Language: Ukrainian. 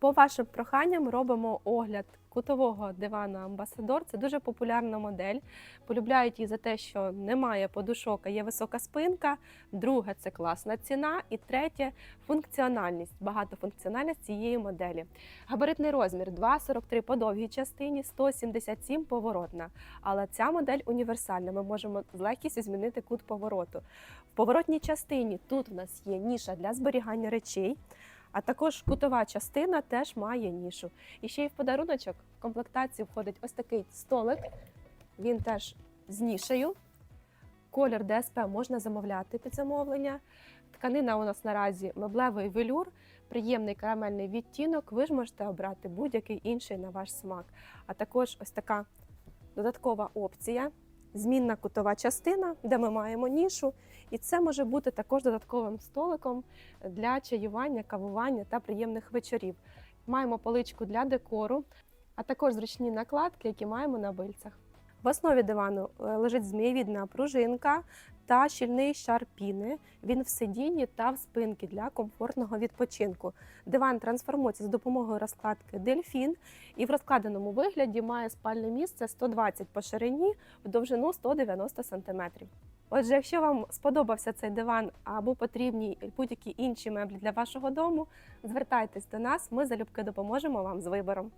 По вашим проханням робимо огляд кутового дивану Амбасадор. Це дуже популярна модель. Полюбляють її за те, що немає подушок, а є висока спинка. Друге це класна ціна. І третє функціональність, багатофункціональність цієї моделі. Габаритний розмір 2,43 по довгій частині, 177 поворотна. Але ця модель універсальна. Ми можемо з легкістю змінити кут повороту. В поворотній частині тут у нас є ніша для зберігання речей. А також кутова частина теж має нішу. І ще й в подаруночок в комплектацію входить ось такий столик. Він теж з нішею. Колір ДСП можна замовляти під замовлення. Тканина у нас наразі меблевий велюр, приємний карамельний відтінок. Ви ж можете обрати будь-який інший на ваш смак. А також ось така додаткова опція. Змінна кутова частина, де ми маємо нішу, і це може бути також додатковим столиком для чаювання, кавування та приємних вечорів. Маємо поличку для декору, а також зручні накладки, які маємо на бильцях. В основі дивану е, лежить змієвідна пружинка та щільний шар піни. Він в сидінні та в спинці для комфортного відпочинку. Диван трансформується за допомогою розкладки дельфін і в розкладеному вигляді має спальне місце 120 по ширині в довжину 190 см. Отже, якщо вам сподобався цей диван або потрібні будь-які інші меблі для вашого дому, звертайтесь до нас, ми залюбки допоможемо вам з вибором.